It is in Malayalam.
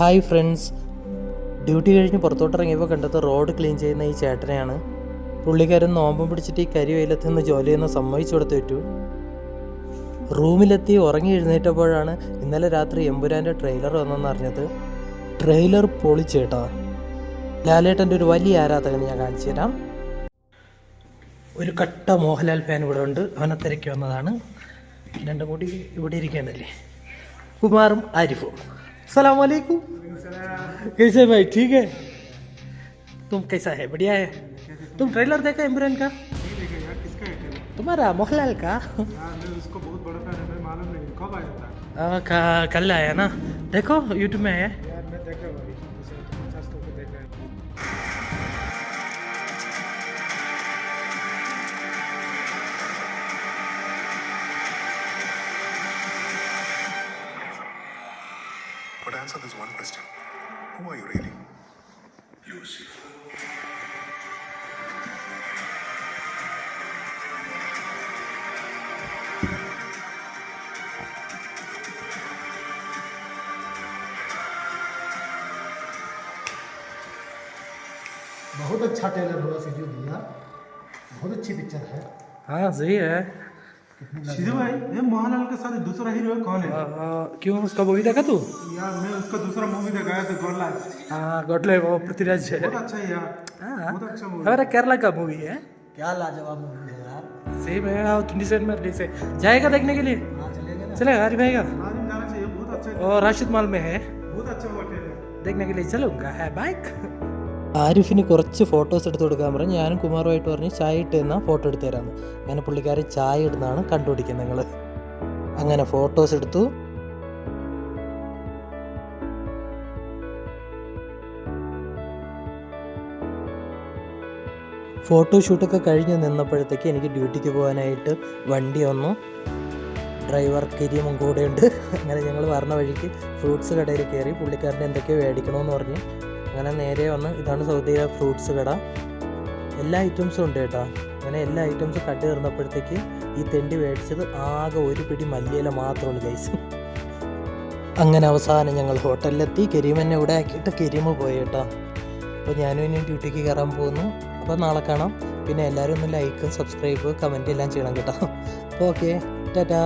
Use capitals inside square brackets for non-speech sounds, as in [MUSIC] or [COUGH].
Hi friends. ഡ്യൂട്ടി കഴിഞ്ഞ് പുറത്തോട്ടിറങ്ങിയപ്പോൾ കണ്ടത് റോഡ് ക്ലീൻ ചെയ്യുന്ന ഈ ചേട്ടനെയാണ്. പുള്ളിക്കാരൻ നോമ്പം പിടിച്ചിട്ട് ഈ കരി വെയിലത്ത് നിന്ന് ജോലി ചെയ്യുന്ന സമ്മതിച്ചു കൊടുത്തു പറ്റൂ റൂമിലെത്തി ഉറങ്ങി എഴുന്നേറ്റപ്പോഴാണ് ഇന്നലെ രാത്രി എമ്പുരാന്റെ ട്രെയിലർ വന്നെന്ന് അറിഞ്ഞത്. ട്രെയിലർ പൊളിച്ചേട്ടാ. ലാലേട്ടന്റെ ഒരു വലിയ ആരാധകൻ ഞാൻ കാണിച്ചു തരാം. ഒരു കട്ട മോഹൻലാൽ ഫാൻ ഇവിടെ ഉണ്ട്. അവനെ തിരക്കി വന്നതാണ്. രണ്ടും കൂടി ഇവിടെ ഇരിക്കാനല്ലേ കുമാറും ആരിഫും. सलाम वालेकुम कैसे भाई ठीक है? तुम कैसा है? बढ़िया है? तुम ट्रेलर देखा इमरान का? तुम्हारा मोहनलाल का? उसको बहुत बड़ा फ़ैन है मैं मालूम नहीं कब आया था? कल आया ना? देखो यूट्यूब में है। But answer this one question Who are you really? Lucifer. बहुत अच्छा ट्रेलर हुआ सीजू दिया बहुत अच्छी पिक्चर है हाँ सही है [LAUGHS] शिजू भाई ये मोहनलाल के साथ दूसरा हीरो कौन है? आ, आ, क्यों उसका मूवी देखा तू? यार मैं उसका दूसरा मूवी गोरला हाँ गोटले वो पृथ्वीराज है। बहुत अच्छा है यार हाँ। बहुत अच्छा मूवी हमारा केरला का मूवी है। क्या लाजवाब मूवी है यार। सही में हाँ ट्वेंटी में रिलीज़ है। जाएगा देखने के लिए? हाँ चलेगा ना। भाई का आदमी जाना चाहिए बहुत अच्छा और राशिद माल में है। बहुत अच्छा हुआ ट्रेलर देखने के लिए चलूँगा है बाइक ആരിഫിന് കുറച്ച് ഫോട്ടോസ് എടുത്ത് കൊടുക്കാൻ പറഞ്ഞു. ഞാനും കുമാറുമായിട്ട് പറഞ്ഞ് ചായ ഇട്ട് തന്ന ഫോട്ടോ എടുത്ത് തരാമെന്ന് അങ്ങനെ പുള്ളിക്കാരി ചായ ഇടുന്നതാണ് കണ്ടുപിടിക്കുന്നത് നിങ്ങൾ അങ്ങനെ ഫോട്ടോസ് എടുത്തു. ഫോട്ടോഷൂട്ടൊക്കെ കഴിഞ്ഞ് നിന്നപ്പോഴത്തേക്ക് എനിക്ക് ഡ്യൂട്ടിക്ക് പോകാനായിട്ട് വണ്ടി വന്നു. ഡ്രൈവർ കിരിയമും കൂടെയുണ്ട്. [LAUGHS] അങ്ങനെ ഞങ്ങൾ വരണ വഴിക്ക് ഫ്രൂട്ട്സ് കടയിൽ കയറി പുള്ളിക്കാരന്റെ എന്തൊക്കെയോ മേടിക്കണമെന്ന് പറഞ്ഞ്. അങ്ങനെ നേരെ വന്ന് ഇതാണ് സൗദിയിലെ ഫ്രൂട്ട്സ് കട. എല്ലാ ഐറ്റംസും ഉണ്ട് കേട്ടോ. അങ്ങനെ എല്ലാ ഐറ്റംസും കട്ട് തീർന്നപ്പോഴത്തേക്ക് ഈ തെണ്ടി മേടിച്ചത് ആകെ ഒരു പിടി മല്ലിയില മാത്രമാണ് ഗൈസ് അങ്ങനെ അവസാനം ഞങ്ങൾ ഹോട്ടലിലെത്തി. കരീമെന്നെ ഇവിടെ ആക്കിയിട്ട് കരീമ് പോയി കേട്ടോ. അപ്പോൾ ഞാനും ഇനി ഡ്യൂട്ടിക്ക് കയറാൻ പോകുന്നു. അപ്പോൾ നാളെ കാണാം. പിന്നെ എല്ലാവരും ഒന്ന് ലൈക്കും സബ്സ്ക്രൈബ് കമന്റ് എല്ലാം ചെയ്യണം കേട്ടോ. അപ്പോൾ ഓക്കെ ടാറ്റാ